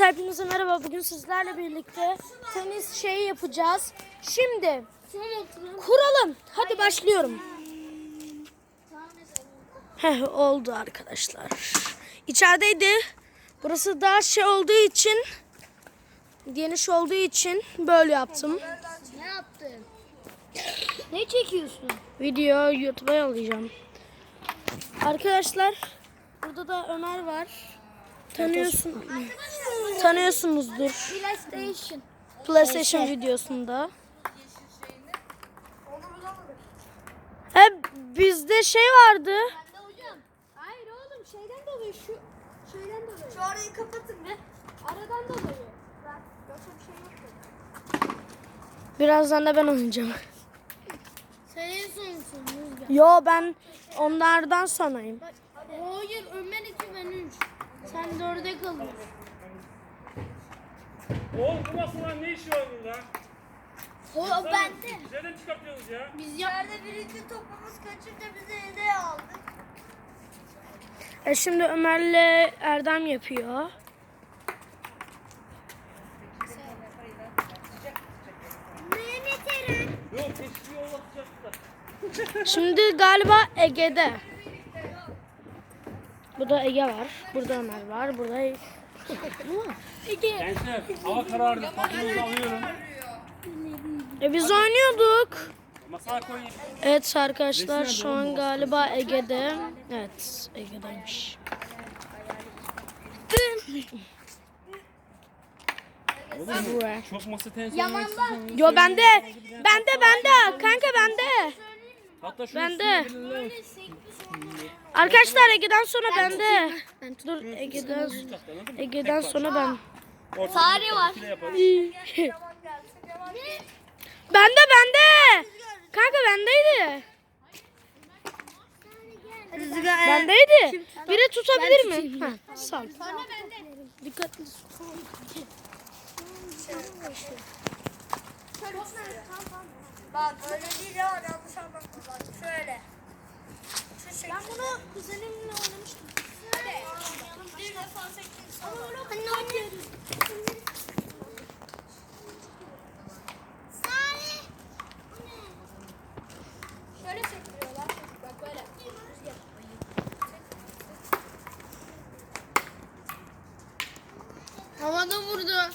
Hepinize merhaba. Bugün sizlerle birlikte tenis şeyi yapacağız. Şimdi kuralım. Hadi başlıyorum. Heh, oldu arkadaşlar. İçerideydi. Burası daha şey olduğu için geniş olduğu için böyle yaptım. Ne yaptın? ne çekiyorsun? Video YouTube'a yollayacağım. Arkadaşlar burada da Ömer var. Tanıyorsun. Tanıyorsunuzdur. PlayStation. PlayStation videosunda. He bizde şey vardı. Bende hocam. Hayır oğlum şeyden dolayı şu şeyden dolayı. Şu arayı kapatın be. Aradan dolayı. Yoksa bir şey yoktu. Birazdan da ben oynayacağım. Sen en sonsun Rüzgar. Yo ben onlardan sonrayım. Hayır Ömer 2 ben 3. Sen 4'e kalıyorsun. Oğlum bu masaların ne işi var burada? O bende. Nereden çıkartıyorsunuz ya? Biz yerde birinci topumuz kaçınca bizi hediye aldık. E şimdi Ömer'le Erdem yapıyor. Mehmet Eren. Yok da. Şimdi galiba Ege'de. Burada Ege var. Burada Ömer var. Burada. Gençler hava karardı. Topunuzu alıyorum. e biz oynuyorduk. Masaya koyun. Evet arkadaşlar şu an galiba Ege'de. Evet Ege'deymiş. Oğlum çok masa oynayacaksınız. Yo bende. Bende bende. Kanka bende. Hatta şu Bende. birini- Arkadaşlar Ege'den sonra bende. Dur Ege'den Ege'den sonra ben. Fare var. Bende bende. Kanka bendeydi. Bendeydi. Biri tutabilir mi? Ha, sal. Dikkatli. Bak öyle değil ya yanlış anlatma bak şöyle. Şu şekilde. Ben bunu kuzenimle oynamıştım. Şöyle. Bir defa sektim sonra. Hani oynuyoruz. Salih. Şöyle sektiriyorlar. Bak böyle. Havada vurdu.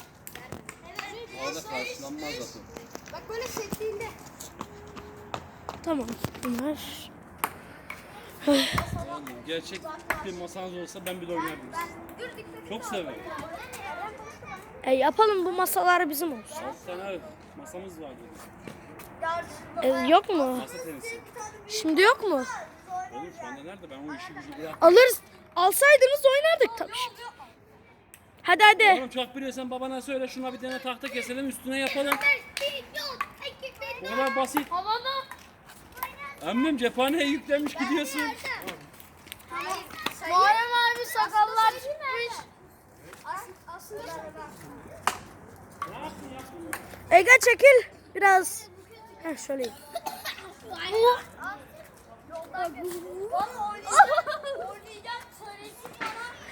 Orada karşılanmaz zaten. Bak böyle sektiğinde. Tamam. Bunlar. Oğlum, Gerçek bir masanız olsa ben bile oynardım. Çok severim. E, yapalım bu masalar bizim olsun. 6 tane masamız vardı. E, yok mu? Masa tenisi. Şimdi yok mu? Oğlum şu anda nerede? Ben o işi gücü bıraktım. Alırız. Alsaydınız oynardık tabii. Hadi hadi. Oğlum çok biliyorsan babana söyle şuna bir tane tahta keselim üstüne yapalım. Bu kadar basit. Havada. Emmim cephaneye yüklenmiş gidiyorsun. Muharrem abi sakallar çıkmış. Ege çekil biraz. Heh şöyle.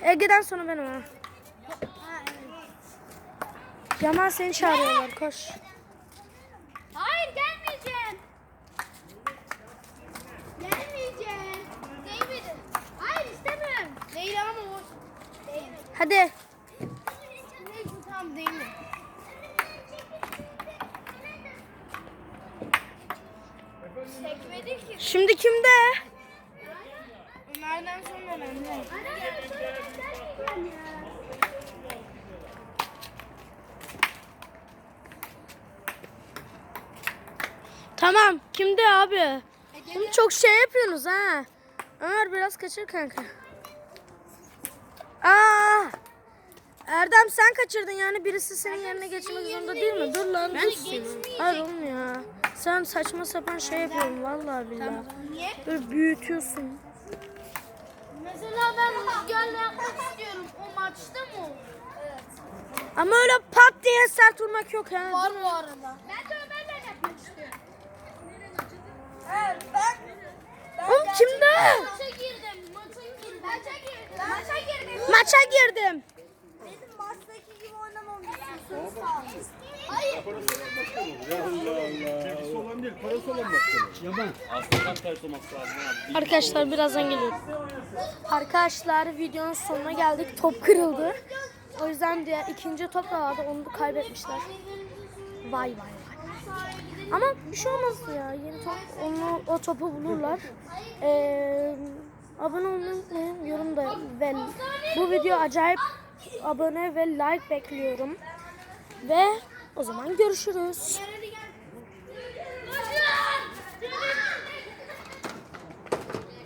Ege'den sonra ben ona. Cemal seni çağırıyorlar koş. Hayır gelmeyeceğim. Gelmeyeceğim. Değmedi. Hayır istemiyorum. Değil ama o. Değil. Hadi. Neyse tamam değil mi? Çekmedi ki. Şimdi kimde? Ömer'den sonra bende. Tamam. Kimde abi? Oğlum çok şey yapıyorsunuz ha. Ömer biraz kaçır kanka. Aa! Erdem sen kaçırdın yani birisi senin yerine geçmek zorunda değil mi? Dur lan. Ben dur. Hayır oğlum ya. Sen saçma sapan şey yapıyorsun vallahi billahi. Niye? Böyle büyütüyorsun. Mesela ben rüzgarla yapmak istiyorum. O maçta mı? Evet. Ama öyle pat diye sert vurmak yok ha. Var bu arada. Ben de Ömer'le yapmak istiyorum. Evet ben Oğlum kimde? maça girdim. Maça girdim. Maça girdim. Maça girdim. Maça girdim. Benim maçtaki Parası olan başkan olur. Ya Allah Allah. Sevgisi olan değil, parası olan. Yaman. Aslında tam tersi olması lazım abi. Arkadaşlar birazdan geliyorum. Arkadaşlar videonun sonuna geldik. Top kırıldı. O yüzden diğer ikinci top da vardı. Onu da kaybetmişler. Vay vay vay. Ama bir şey olmaz ya. Yeni top, onu, o topu bulurlar. Ee, abone olmayı unutmayın. Yorum da ve bu video acayip abone ve like bekliyorum. Ve o zaman görüşürüz.